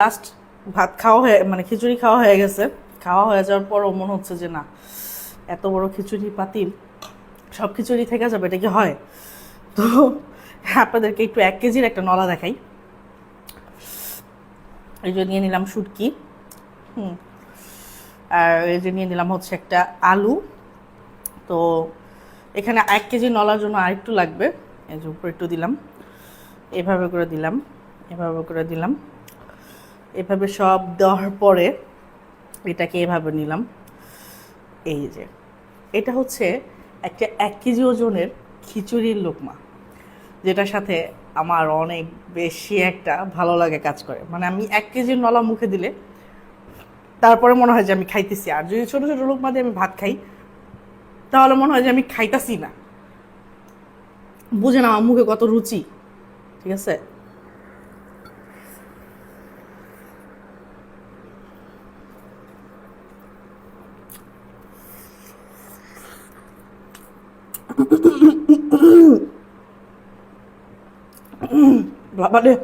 Last ভাত খাওয়া হয়ে মানে খিচুড়ি খাওয়া হয়ে গেছে। খাওয়া হয়ে যাওয়ার পরও মনে হচ্ছে যে না, এত বড় খিচুড়ি পাতিল, সব খিচুড়ি থেকে যাবে, এটা কি হয়? তো আপনাদেরকে একটু এক কেজির একটা নলা দেখাই। এই যে নিয়ে নিলাম শুটকি, হুম। আর এই যে নিয়ে নিলাম হচ্ছে একটা আলু। তো এখানে এক কেজি নলার জন্য আরেকটু লাগবে। এই যে উপরে একটু দিলাম। এভাবে করে দিলাম, এভাবে করে দিলাম। এভাবে সব দেওয়ার পরে এটাকে এভাবে নিলাম। এই যে, এটা হচ্ছে একটা এক কেজি ওজনের খিচুড়ির লোকমা, যেটার সাথে আমার অনেক বেশি একটা ভালো লাগে কাজ করে। মানে আমি এক কেজির নলা মুখে দিলে তারপরে মনে হয় যে আমি খাইতেছি। আর যদি ছোটো ছোটো লোকমা দিয়ে আমি ভাত খাই, তাহলে মনে হয় যে আমি খাইতাছি না। বুঝে না আমার মুখে কত রুচি, ঠিক আছে? Belakang dia.